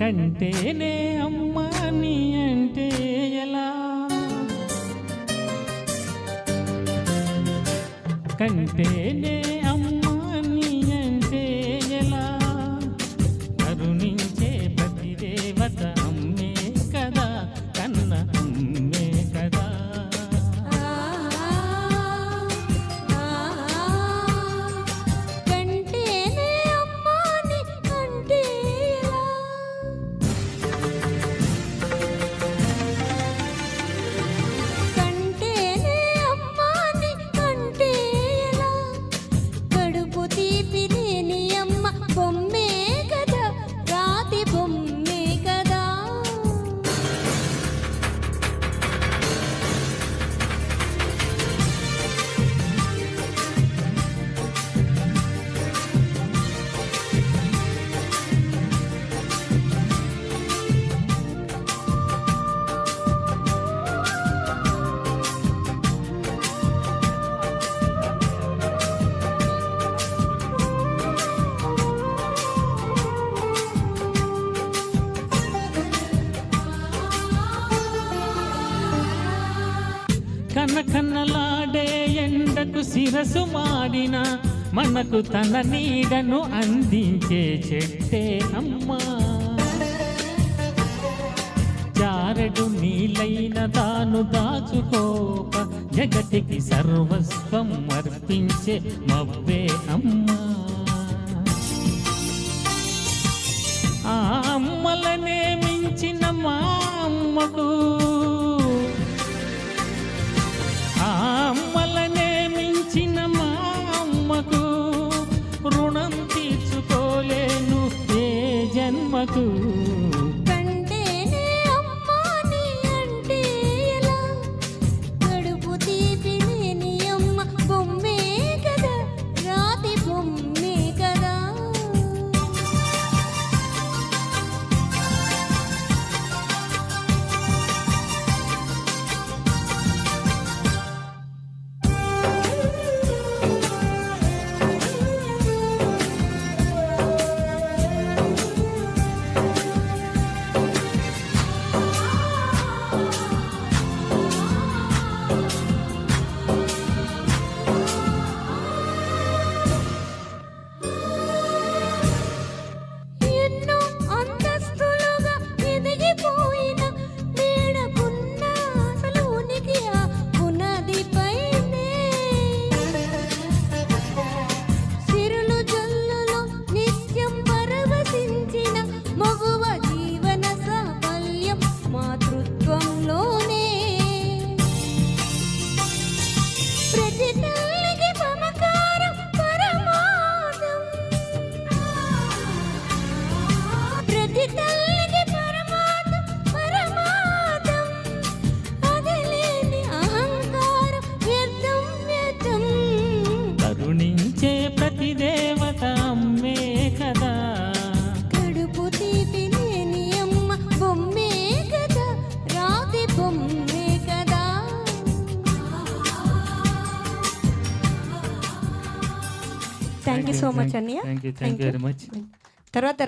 కంటేనే అమ్మ నీ అంటే ఎలా? కంటే కన్న కన్నలాడే ఎండకు శిరసు మాడిన మనకు తన నీడను అందించే చెట్టే అమ్మా. చారడు నీలైన తాను దాచుకోక జగతికి సర్వస్వం అర్పించే మవ్వే అమ్మా. ఆ అమ్మలనే మించిన మా అమ్మకు thank you so much, Anya. Thank you, thank you very much. తర్వాత